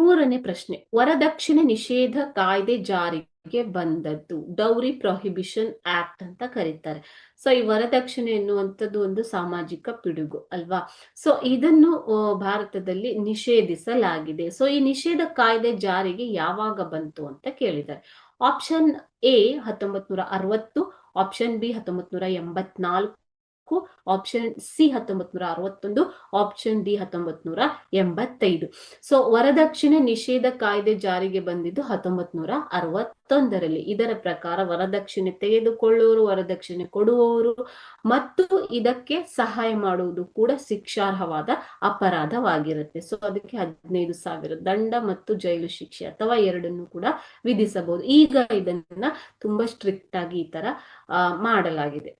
ಮೂರನೇ ಪ್ರಶ್ನೆ, ವರದಕ್ಷಿಣೆ ನಿಷೇಧ ಕಾಯ್ದೆ ಜಾರಿಗೆ ಬಂದದ್ದು, ಡೌರಿ ಪ್ರೊಹಿಬಿಷನ್ ಆಕ್ಟ್ ಅಂತ ಕರೀತಾರೆ. ಸೊ ಈ ವರದಕ್ಷಿಣೆ ಎನ್ನುವಂಥದ್ದು ಒಂದು ಸಾಮಾಜಿಕ ಪಿಡುಗು ಅಲ್ವಾ? ಸೊ ಇದನ್ನು ಭಾರತದಲ್ಲಿ ನಿಷೇಧಿಸಲಾಗಿದೆ. ಸೊ ಈ ನಿಷೇಧ ಕಾಯ್ದೆ ಜಾರಿಗೆ ಯಾವಾಗ ಬಂತು ಅಂತ ಕೇಳಿದ್ದಾರೆ. ಆಪ್ಷನ್ ಎ ಹತ್ತೊಂಬತ್ ನೂರ ಅರವತ್ತು ಆಪ್ಷನ್ ಬಿ ಹತ್ತೊಂಬತ್ ನೂರ ಎಂಬತ್ನಾಲ್ಕು ಆಪ್ಷನ್ ಸಿ ಹತ್ತೊಂಬತ್ ನೂರ ಅರವತ್ತೊಂದು ಆಪ್ಷನ್ ಡಿ ಹತ್ತೊಂಬತ್ ನೂರ ಎಂಬತ್ತೈದು. ಸೊ ವರದಕ್ಷಿಣೆ ನಿಷೇಧ ಕಾಯ್ದೆ ಜಾರಿಗೆ ಬಂದಿದ್ದು ಹತ್ತೊಂಬತ್ ನೂರ ಅರವತ್ತೊಂದರಲ್ಲಿ. ಇದರ ಪ್ರಕಾರ ವರದಕ್ಷಿಣೆ ತೆಗೆದುಕೊಳ್ಳುವವರು ವರದಕ್ಷಿಣೆ ಕೊಡುವವರು ಮತ್ತು ಇದಕ್ಕೆ ಸಹಾಯ ಮಾಡುವುದು ಕೂಡ ಶಿಕ್ಷಾರ್ಹವಾದ ಅಪರಾಧವಾಗಿರುತ್ತೆ. ಸೊ ಅದಕ್ಕೆ ಹದಿನೈದು ಸಾವಿರ ದಂಡ ಮತ್ತು ಜೈಲು ಶಿಕ್ಷೆ ಅಥವಾ ಎರಡನ್ನು ಕೂಡ ವಿಧಿಸಬಹುದು. ಈಗ ಇದನ್ನ ತುಂಬಾ ಸ್ಟ್ರಿಕ್ಟ್ ಆಗಿ ಈ ತರ ಮಾಡಲಾಗಿದೆ.